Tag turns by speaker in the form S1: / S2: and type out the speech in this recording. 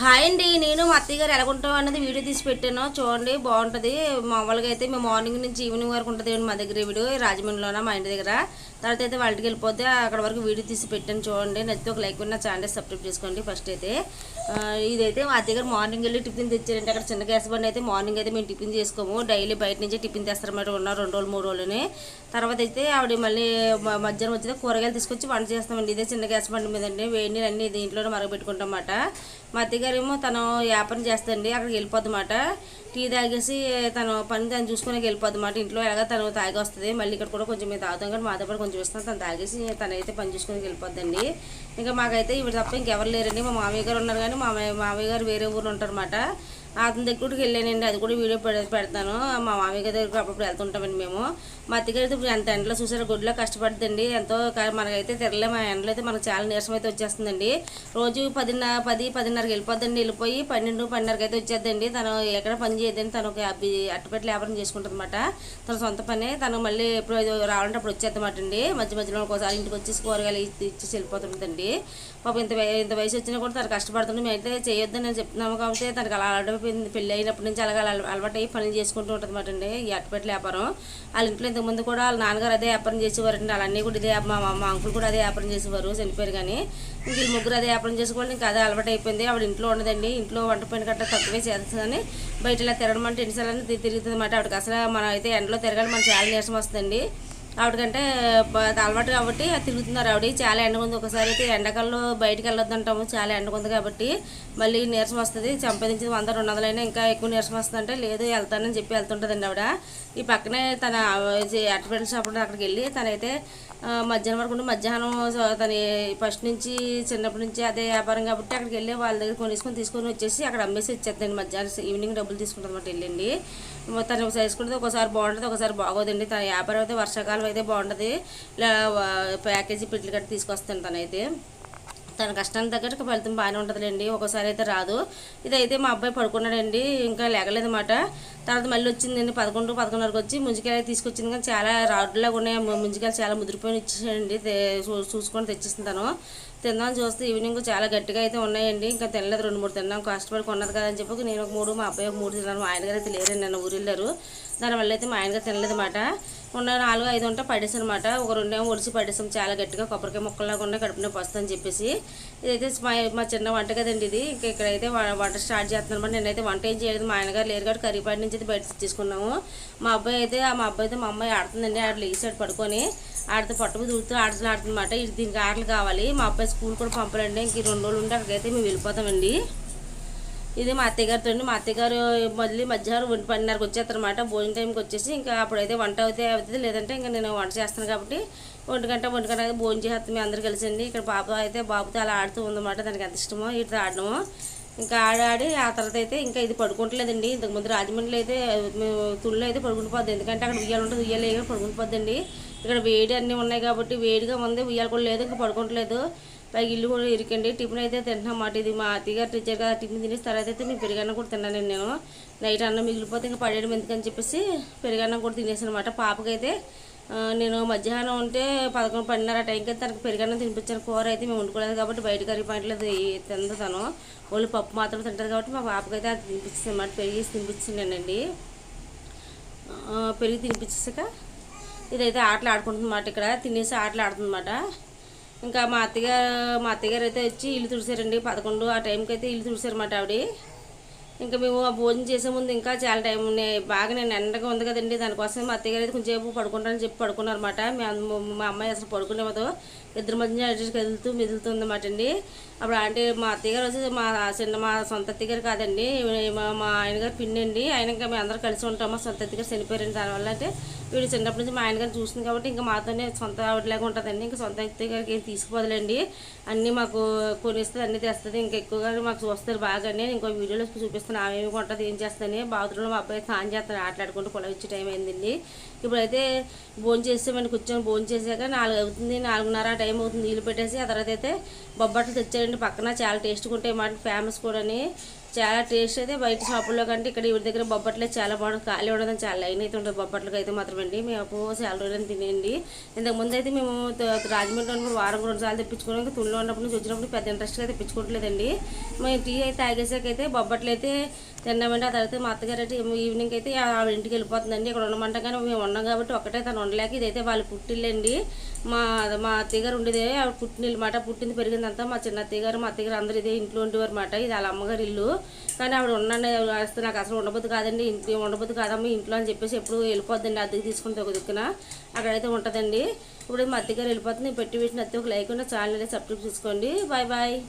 S1: Hi అండి నేను మా అత్తయ్య గారు ఎలాగుంటాం అన్నది వీడియో తీసి పెట్టాను. చూడండి బాగుంటుంది. మామూలుగా అయితే మేము మార్నింగ్ నుంచి ఈవినింగ్ వరకు ఉంటుంది మా దగ్గర వీడు వీడియో రాజమండ్రిలోన మా ఇంటి దగ్గర. తర్వాత అయితే వాళ్ళకి వెళ్ళిపోతే అక్కడ వరకు వీడియో తీసి పెట్టాను చూడండి. నచ్చితే ఒక లైక్ ఉన్న ఛానల్ సబ్స్క్రైబ్ చేసుకోండి ఫస్ట్ అయితే. ఇదైతే మా అత్తయ్య గారు మార్నింగ్ వెళ్ళి టిఫిన్ తెచ్చారంటే అక్కడ చిన్న గ్యాస్ బండి అయితే మార్నింగ్ అయితే మేము టిఫిన్ చేసుకోము. డైలీ బయట నుంచి టిఫిన్ తెస్తారన్నమాట ఉన్నారు రెండు రోజులు మూడు రోజులని. తర్వాత అయితే ఆవిడ మళ్ళీ మధ్యాహ్నం వచ్చిన కూరగాయలు తీసుకొచ్చి వంట చేస్తామండి. ఇదే చిన్న గ్యాస్ బండి మీదండి. వేడి నీళ్ళు అన్నీ దీంట్లోనే మరగబెట్టుకుంటాం అన్నమాట. మా అత్తగారు ఏమో తను వ్యాపారం చేస్తండి అక్కడికి వెళ్ళిపోద్ది టీ తాగేసి తను పని తను చూసుకునే వెళ్ళిపోద్ది మాట ఇంట్లో ఎలాగ తను తాగి వస్తుంది. మళ్ళీ ఇక్కడ కూడా కొంచెం మేము తాగుతాం కానీ మాతో పాటు కొంచెం ఇస్తాను తను తాగేసి తనైతే పని చూసుకుని వెళ్ళిపోద్దండి. ఇంకా మాకైతే ఇవి తప్ప ఇంకెవరు లేరండి. మా మామయ్య గారు ఉన్నారు కానీ మా మామయ్య గారు వేరే ఊరు ఉంటారు అన్నమాట. అతని దగ్గరికి వెళ్ళానండి. అది కూడా వీడియో పెడ- పెడతాను. మా మామయ్య గారి దగ్గరికి అప్పుడప్పుడు వెళ్తుంటామండి మేము. మా అత్తగారు అయితే ఇప్పుడు ఎంత ఎండలో చూసారో గుడిలో కష్టపడుతుందండి. ఎంతో మనకైతే తెరలే మా ఎండలో అయితే మనకు చాలా నీరసం అయితే వచ్చేస్తుందండి. రోజు పదిన్న పది పదిన్నరకి వెళ్ళిపోద్దండి. వెళ్ళిపోయి పన్నెండు పన్నెండుకి అయితే వచ్చేద్దండి. తను ఎక్కడ పని ఏదైనా తను ఒక అబ్బి అట్టపెట్టి వ్యాపారం చేసుకుంటుంది అనమాట తన సొంత పని. తను మళ్ళీ ఎప్పుడు రావాలంటే అప్పుడు వచ్చేద్దన్నమాట అండి మధ్య మధ్యలో ఒకసారి ఇంటికి వచ్చేసి కూరగాయలు ఇచ్చి ఇచ్చేసి వెళ్ళిపోతుంటుందండి పాపం ఇంత ఇంత వయసు వచ్చినా కూడా తను కష్టపడుతుంది. మేమైతే చేయొద్దని నేను చెప్తున్నాము కాబట్టి తనకి అలా అలవాటు పెళ్ళి అయినప్పటి నుంచి అలాగే అలవాటు అయ్యి పనులు చేసుకుంటూ ఉంటుంది అండి ఈ అట్టపెట్ల వ్యాపారం వాళ్ళ ఇంట్లో ఇంతకుముందు కూడా వాళ్ళ నాన్నగారు అదే వ్యాపారం చేసేవారండి. వాళ్ళన్నీ కూడా ఇదే మా మా- అంకులు అంకుల్ కూడా అదే వ్యాపారం చేసేవారు. చనిపోయారు కానీ ఇంక ముగ్గురు అదే వ్యాపారం చేసుకోవాలి ఇంకా అదే అలవాటు అయిపోయింది. ఆవిడ ఇంట్లో ఉండదండి. ఇంట్లో వంట పని గట్ట తక్కువే చేస్తుందని బయట ఇలా తిరగడం అంటే ఎన్నిసార్లు తిరుగుతుంది అన్నమాట ఆవిడకి అసలు మనం అయితే ఎండలో తిరగాలి మన చాలా నీరసం వస్తుందండి ఆవిడకంటే అలవాటు కాబట్టి తిరుగుతున్నారు ఆవిడ. చాలా ఎండ ఉంది ఒకసారి అయితే ఎండాకాలంలో బయటకు వెళ్ళొద్దంటాము. చాలా ఎండ ఉంది కాబట్టి మళ్ళీ నీరసం వస్తుంది. సంపాదించింది వంద రెండు వందలైనా ఇంకా ఎక్కువ నీరసం వస్తుంది అంటే లేదు వెళ్తానని చెప్పి వెళ్తుంటుందండి ఆవిడ. ఈ పక్కనే తన అట్టపెట్ల షాప్ అక్కడికి వెళ్ళి తనైతే మధ్యాహ్నం వరకు మధ్యాహ్నం తన ఫస్ట్ నుంచి చిన్నప్పటి నుంచి అదే వ్యాపారం కాబట్టి అక్కడికి వెళ్ళి వాళ్ళ దగ్గర కొనేసుకొని తీసుకొని వచ్చేసి అక్కడ అమ్మేసి వచ్చేద్దండి మధ్యాహ్నం ఈవినింగ్ డబ్బులు తీసుకుంటాం అనమాట వెళ్ళండి. తను చేసుకుంటే ఒకసారి బాగుంటుంది ఒకసారి బాగోదండి. తన వ్యాపారం అయితే వర్షాకాలం అయితే బాగుంటుంది. ఇలా ప్యాకేజీ పెట్లు కట్టి తీసుకొస్తాను తనైతే. తన కష్టానికి తగ్గట్టు ఫలితం బాగానే ఉంటుందిలేండి. ఒకసారి అయితే రాదు. ఇదైతే మా అబ్బాయి పడుకున్నాడండి. ఇంకా లేగలేదన్నమాట. తర్వాత మళ్ళీ వచ్చిందండి. పదకొండు పదకొండున్నరకు వచ్చి ముంజికాయలు తీసుకొచ్చింది. కానీ చాలా రాడ్లాగా ఉన్నాయి. ముంజికాయలు చాలా ముదిరిపోయి ఇచ్చేసాడండి చూసుకొని తెచ్చిస్తాను తిందాం చూస్తే ఈవినింగ్ చాలా గట్టిగా అయితే ఉన్నాయండి. ఇంకా తినలేదు రెండు మూడు తిన్నాం కష్టపడి కొన్నది కదా అని చెప్పి నేను ఒక మూడు మా అబ్బాయి ఒక మూడు తిన్నాను. మా ఆయనగారు అయితే లేరండి నన్ను ఊరు వెళ్ళారు దానివల్ల అయితే మా ఆయనగారు తినలేదు అనమాట ఉన్న నాలుగు ఐదు ఉంటే పడేసాను అనమాట ఒక రెండేమో ఒడిసి పడేసాం. చాలా గట్టిగా కొబ్బరికాయ ముక్కలాగా ఉన్నాయి. కడుపునే నొప్పి వస్తుందని చెప్పేసి. ఇదైతే మా మా చిన్న వంట కదండి ఇది. ఇంకా ఇక్కడైతే వంట స్టార్ట్ చేస్తున్నాను అనమాట నేనైతే వంట ఏం చేయలేదు. మా ఆయనగారు లేరు కాబట్టి కర్రీపాటి నుంచి అయితే బయట తీసుకున్నాము మా అబ్బాయి అయితే ఆ మా అబ్బాయి అయితే మా అమ్మాయి ఆడుతుందండి. ఆడ లేసాడు పడుకొని ఆడితే పట్టుకు దూరుతూ ఆడుతున్న ఆడుతుందన్నమాట. ఇది దీనికి ఆటలు కావాలి. మా అబ్బాయి స్కూల్ కూడా పంపలేండి. ఇంక రెండు రోజులు ఉంటే అక్కడికైతే మేము వెళ్ళిపోతామండి. ఇది మా అత్తయ్యగారితో మా అత్తయ్యగారు మళ్ళీ మధ్యాహ్నం ఒంటి పన్నెండున్నరకు వచ్చేస్తారనమాట భోజనం టైంకి వచ్చేసి ఇంకా అప్పుడైతే వంట అయితే అవుతుంది. లేదంటే ఇంకా నేను వంట చేస్తాను కాబట్టి ఒంటి గంట ఒంటి గంట అయితే భోజనం చేస్తాం మేము అందరు కలిసండి ఇక్కడ పాప అయితే బాబుతో అలా ఆడుతూ ఉందన్నమాట. దానికి ఎంత ఇష్టమో ఇటు ఆడడము. ఇంకా ఆడి ఆడి ఆ తర్వాత అయితే ఇంకా ఇది పడుకుంటలేదండి. ఇంతకుముందు రాజమండ్రిలో అయితే మేము తుళ్ళు అయితే పడుకుంటుపోద్ది ఎందుకంటే అక్కడ ఉయ్యాలు ఉంటుంది ఉయ్యాలు వేయగా పడుకుంటుపోద్దండి ఇక్కడ వేడి అన్నీ ఉన్నాయి కాబట్టి వేడిగా ఉంది. ఉయ్యాలు కూడా లేదు ఇంకా పడుకోవట్లేదు. పైకి ఇల్లు కూడా ఇరికండి. టిఫిన్ అయితే తింటున్నాం మాట ఇది మా అత్తగారు టీచర్ కదా టిఫిన్ తినేసి తర్వాత అయితే మేము పెరుగన్నం కూడా తిన్నానండి నేను నైట్ అన్నం మిగిలిపోతే ఇంకా పడేయడం ఎందుకని చెప్పేసి పెరుగన్నం కూడా తినేసాను అనమాట పాపకైతే నేను మధ్యాహ్నం ఉంటే పదకొండు పన్నెండున్నర టైంకి అయితే తనకు పెరిగన్నం తినిపించాను. కూర అయితే మేము వండుకోలేదు కాబట్టి బయట కర్రీ పాయింట్లో తిందు తను. ఓన్లీ పప్పు మాత్రం తింటుంది కాబట్టి మా పాపకైతే అది తినిపించింది అనమాట పెరిగేసి తినిపించిందండి పెరిగి తినిపించేసాక ఇదైతే ఆటలు ఆడుకుంటుందన్నమాట ఇక్కడ. తినేసి ఆటలు ఆడుతుందన్నమాట. ఇంకా మా అత్తగారు మా అత్తగారు అయితే వచ్చి ఇల్లు తుడిసారండి. పదకొండు ఆ టైంకి అయితే ఇల్లు తుడిసారన్నమాట ఆవిడ. ఇంకా మేము ఆ భోజనం చేసే ముందు ఇంకా చాలా టైం ఉన్నాయి బాగా నేను ఎండగా ఉంది కదండి. దానికోసం మా అత్తగారు అయితే కొంచెంసేపు పడుకుంటానని చెప్పి పడుకున్నారన్నమాట. మేము మా అమ్మాయి అసలు పడుకునేవదో ఇద్దరు మధ్య కదులుతూ మెదులుతుంది అన్నమాట అండి. అప్పుడు అంటే మా అత్తగారు వచ్చి మా చిన్న మా సొంత అత్తగారు కాదండి. మా మా ఆయన గారు పిన్ని అండి ఆయన ఇంకా మేము అందరం కలిసి ఉంటాము. మా సొంత అత్తగారు చనిపోయారండి. దానివల్ల అంటే వీడు చిన్నప్పటి నుంచి మా ఆయన గారు చూస్తుంది కాబట్టి ఇంకా మాతోనే సొంత ఆవిడలాగా ఉంటుందండి. ఇంకా సొంత అత్తగారికి ఏం తీసుకుపోదులేండి అన్నీ మాకు కొనిస్తుంది అన్నీ తెస్తుంది. ఇంకా ఎక్కువగా మాకు చూస్తారు బాగానే. ఇంకో వీడియోలో చూపిస్తాను. ఆమె ఏమి కొంటుంది ఏం చేస్తాను బాత్రూంలో మా అబ్బాయి స్నానం చేస్తాను ఆటలాడుకుంటూ పొలం ఇచ్చే టైం అయిందండి. ఇప్పుడైతే భోజనం చేసామండి కూర్చొని భోజనం చేసాక నాలుగు అవుతుంది నాలుగున్నర టైం అవుతుంది. నీళ్ళు పెట్టేసి ఆ తర్వాత అయితే బొబ్బట్లు తెచ్చారండి పక్కన చాలా టేస్ట్గా ఉంటాయి మాట ఫేమస్ కూడా చాలా టేస్ట్ అయితే బయట షాపుల్లో కంటే ఇక్కడ ఇవి దగ్గర బొబ్బట్లే చాలా బాగుంటుంది. ఖాళీ ఉండదు చాలా లైన్ అయితే ఉంటుంది బొబ్బట్లకి అయితే మాత్రం అండి మేము అప్పు తినేయండి. ఇంతకు ముందు అయితే మేము రాజమండ్రి ఉన్నప్పుడు వారం రెండు సార్లు తెప్పించుకున్నాం. ఇంకా తుల్లో ఉన్నప్పుడు నుంచి వచ్చినప్పుడు పెద్ద ఇంట్రెస్ట్గా తెప్పించుకోవట్లేదండి. మేము టీ అయితే తాగేసాక అయితే బొబ్బట్లు అయితే తిన్నామండి. ఆ తర్వాత మా అత్తగారు అయితే ఈవినింగ్ అయితే ఆవిడ ఇంటికి వెళ్ళిపోతుందండి. ఇక్కడ ఉండమంట కానీ మేము ఉన్నాం కాబట్టి ఒకటే తను ఉండలేక ఇదైతే వాళ్ళు పుట్టిల్లండి. మా మా అత్తగారు ఉండేదే. ఉండేది ఆవిడ పుట్టిన మాట పుట్టింది పెరిగిందంతా మా చిన్న అత్తయ్య గారు మా అత్తగారు అందరూ ఇదే ఇంట్లో ఉండేవారు మాట. ఇది వాళ్ళ అమ్మగారి ఇల్లు. కానీ ఆవిడ ఉన్నాను వస్తే నాకు అసలు ఉండబోద్దు కాదండి. ఇంట్లో ఉండబోద్దు కాదమ్మా ఇంట్లో అని చెప్పేసి ఎప్పుడు వెళ్ళిపోద్దండి అద్దెకి తీసుకుని ఒక దిక్కున అక్కడైతే ఉంటుందండి. ఇప్పుడు మా అత్తగారు వెళ్ళిపోతుంది పెట్టి పెట్టిన అత్తే ఒక లైక్ ఉన్న ఛానల్ సబ్స్క్రైబ్ చేసుకోండి. Bye bye.